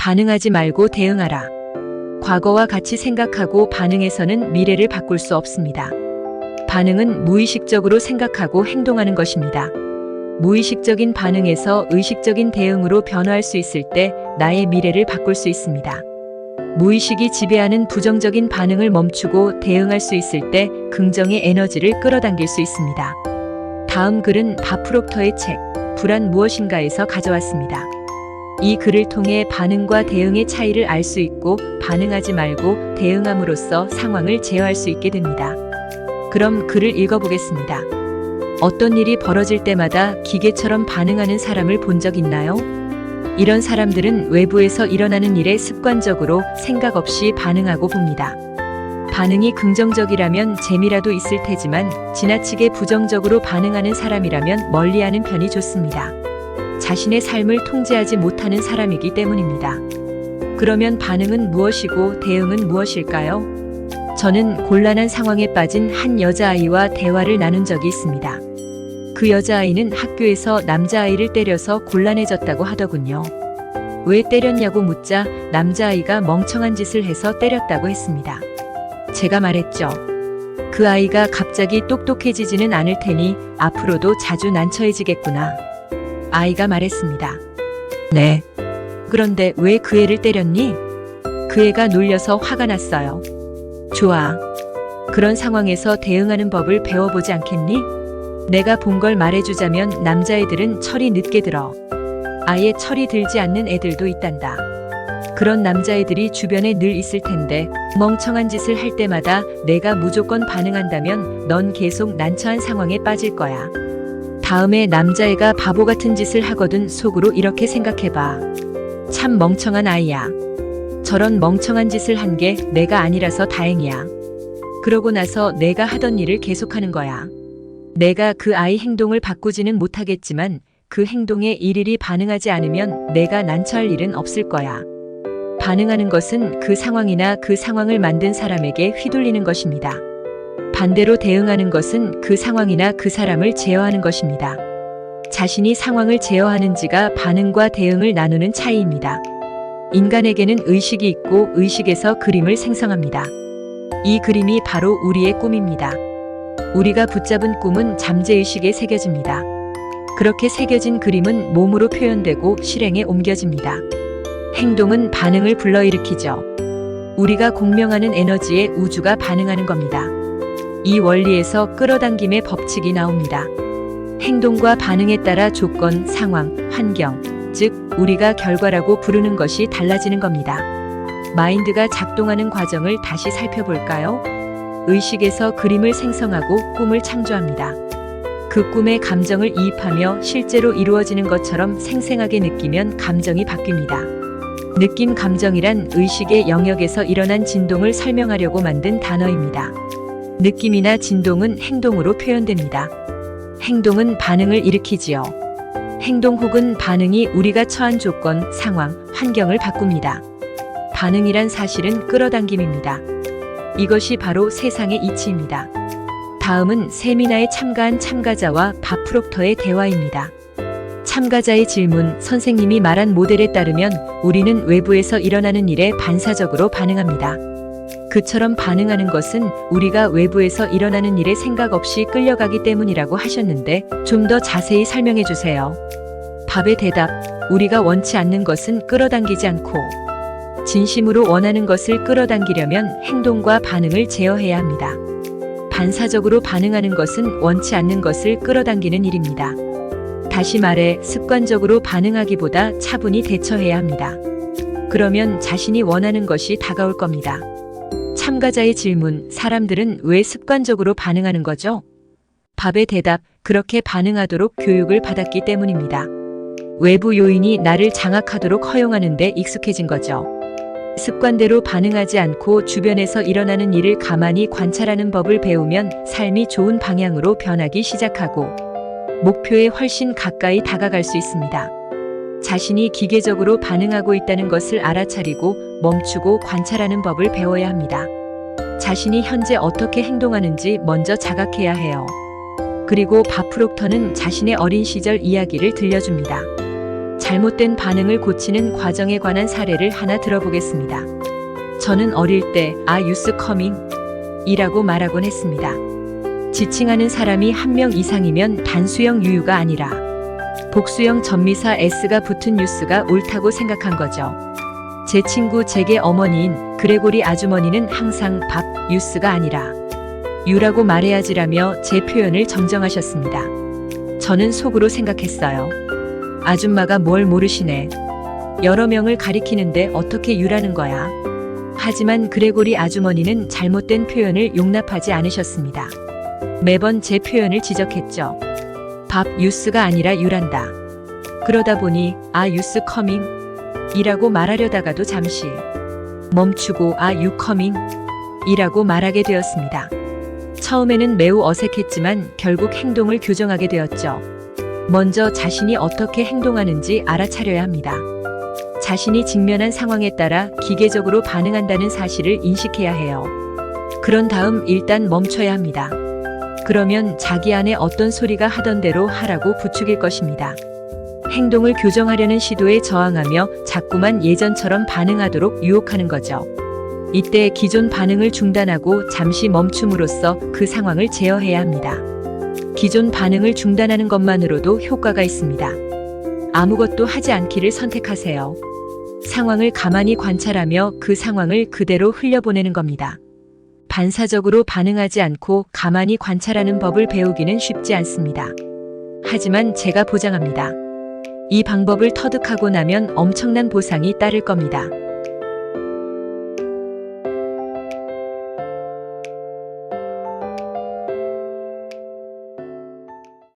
반응하지 말고 대응하라. 과거와 같이 생각하고 반응해서는 미래를 바꿀 수 없습니다. 반응은 무의식적으로 생각하고 행동하는 것입니다. 무의식적인 반응에서 의식적인 대응으로 변화할 수 있을 때 나의 미래를 바꿀 수 있습니다. 무의식이 지배하는 부정적인 반응을 멈추고 대응할 수 있을 때 긍정의 에너지를 끌어당길 수 있습니다. 다음 글은 바프록터의 책, 불안 무엇인가에서 가져왔습니다. 이 글을 통해 반응과 대응의 차이를 알 수 있고 반응하지 말고 대응함으로써 상황을 제어할 수 있게 됩니다. 그럼 글을 읽어보겠습니다. 어떤 일이 벌어질 때마다 기계처럼 반응하는 사람을 본 적 있나요? 이런 사람들은 외부에서 일어나는 일에 습관적으로 생각 없이 반응하고 봅니다. 반응이 긍정적이라면 재미라도 있을 테지만 지나치게 부정적으로 반응하는 사람이라면 멀리하는 편이 좋습니다. 자신의 삶을 통제하지 못하는 사람이기 때문입니다. 그러면 반응은 무엇이고 대응은 무엇일까요? 저는 곤란한 상황에 빠진 한 여자아이와 대화를 나눈 적이 있습니다. 그 여자아이는 학교에서 남자아이를 때려서 곤란해졌다고 하더군요. 왜 때렸냐고 묻자 남자아이가 멍청한 짓을 해서 때렸다고 했습니다. 제가 말했죠. 그 아이가 갑자기 똑똑해지지는 않을 테니 앞으로도 자주 난처해지겠구나. 아이가 말했습니다. 네. 그런데 왜 그 애를 때렸니? 그 애가 놀려서 화가 났어요. 좋아. 그런 상황에서 대응하는 법을 배워보지 않겠니? 내가 본 걸 말해주자면 남자애들은 철이 늦게 들어. 아예 철이 들지 않는 애들도 있단다. 그런 남자애들이 주변에 늘 있을 텐데 멍청한 짓을 할 때마다 내가 무조건 반응한다면 넌 계속 난처한 상황에 빠질 거야. 다음에 남자애가 바보 같은 짓을 하거든 속으로 이렇게 생각해봐. 참 멍청한 아이야. 저런 멍청한 짓을 한 게 내가 아니라서 다행이야. 그러고 나서 내가 하던 일을 계속하는 거야. 내가 그 아이 행동을 바꾸지는 못하겠지만 그 행동에 일일이 반응하지 않으면 내가 난처할 일은 없을 거야. 반응하는 것은 그 상황이나 그 상황을 만든 사람에게 휘둘리는 것입니다. 반대로 대응하는 것은 그 상황이나 그 사람을 제어하는 것입니다. 자신이 상황을 제어하는지가 반응과 대응을 나누는 차이입니다. 인간에게는 의식이 있고 의식에서 그림을 생성합니다. 이 그림이 바로 우리의 꿈입니다. 우리가 붙잡은 꿈은 잠재의식에 새겨집니다. 그렇게 새겨진 그림은 몸으로 표현되고 실행에 옮겨집니다. 행동은 반응을 불러일으키죠. 우리가 공명하는 에너지에 우주가 반응하는 겁니다. 이 원리에서 끌어당김의 법칙이 나옵니다. 행동과 반응에 따라 조건, 상황, 환경, 즉, 우리가 결과라고 부르는 것이 달라지는 겁니다. 마인드가 작동하는 과정을 다시 살펴볼까요? 의식에서 그림을 생성하고 꿈을 창조합니다. 그 꿈에 감정을 이입하며 실제로 이루어지는 것처럼 생생하게 느끼면 감정이 바뀝니다. 느낌 감정이란 의식의 영역에서 일어난 진동을 설명하려고 만든 단어입니다. 느낌이나 진동은 행동으로 표현됩니다. 행동은 반응을 일으키지요. 행동 혹은 반응이 우리가 처한 조건, 상황, 환경을 바꿉니다. 반응이란 사실은 끌어당김입니다. 이것이 바로 세상의 이치입니다. 다음은 세미나에 참가한 참가자와 바프록터의 대화입니다. 참가자의 질문, 선생님이 말한 모델에 따르면 우리는 외부에서 일어나는 일에 반사적으로 반응합니다. 그처럼 반응하는 것은 우리가 외부에서 일어나는 일에 생각 없이 끌려가기 때문이라고 하셨는데 좀 더 자세히 설명해 주세요. 답의 대답, 우리가 원치 않는 것은 끌어당기지 않고 진심으로 원하는 것을 끌어당기려면 행동과 반응을 제어해야 합니다. 반사적으로 반응하는 것은 원치 않는 것을 끌어당기는 일입니다. 다시 말해 습관적으로 반응하기보다 차분히 대처해야 합니다. 그러면 자신이 원하는 것이 다가올 겁니다. 참가자의 질문, 사람들은 왜 습관적으로 반응하는 거죠? 밥의 대답, 그렇게 반응하도록 교육을 받았기 때문입니다. 외부 요인이 나를 장악하도록 허용하는데 익숙해진 거죠. 습관대로 반응하지 않고 주변에서 일어나는 일을 가만히 관찰하는 법을 배우면 삶이 좋은 방향으로 변하기 시작하고 목표에 훨씬 가까이 다가갈 수 있습니다. 자신이 기계적으로 반응하고 있다는 것을 알아차리고 멈추고 관찰하는 법을 배워야 합니다. 자신이 현재 어떻게 행동하는지 먼저 자각해야 해요. 그리고 바프록터는 자신의 어린 시절 이야기를 들려줍니다. 잘못된 반응을 고치는 과정에 관한 사례를 하나 들어보겠습니다. 저는 어릴 때 아 유스 커밍 이라고 말하곤 했습니다. 지칭하는 사람이 한 명 이상이면 단수형 유유가 아니라 복수형 전미사 S가 붙은 뉴스가 옳다고 생각한 거죠. 제 친구 제게 어머니인 그레고리 아주머니는 항상 밥 유스가 아니라 유라고 말해야지라며 제 표현을 정정하셨습니다. 저는 속으로 생각했어요. 아줌마가 뭘 모르시네. 여러 명을 가리키는데 어떻게 유라는 거야. 하지만 그레고리 아주머니는 잘못된 표현을 용납하지 않으셨습니다. 매번 제 표현을 지적했죠. 밥 유스가 아니라 유란다. 그러다 보니 아 유스 커밍 이라고 말하려다가도 잠시 멈추고 아 유 커밍 이라고 말하게 되었습니다. 처음에는 매우 어색했지만 결국 행동을 교정하게 되었죠. 먼저 자신이 어떻게 행동하는지 알아차려야 합니다. 자신이 직면한 상황에 따라 기계적으로 반응한다는 사실을 인식해야 해요. 그런 다음 일단 멈춰야 합니다. 그러면 자기 안에 어떤 소리가 하던 대로 하라고 부추길 것입니다. 행동을 교정하려는 시도에 저항하며 자꾸만 예전처럼 반응하도록 유혹하는 거죠. 이때 기존 반응을 중단하고 잠시 멈춤으로써 그 상황을 제어해야 합니다. 기존 반응을 중단하는 것만으로도 효과가 있습니다. 아무것도 하지 않기를 선택하세요. 상황을 가만히 관찰하며 그 상황을 그대로 흘려보내는 겁니다. 반사적으로 반응하지 않고 가만히 관찰하는 법을 배우기는 쉽지 않습니다. 하지만 제가 보장합니다. 이 방법을 터득하고 나면 엄청난 보상이 따를 겁니다.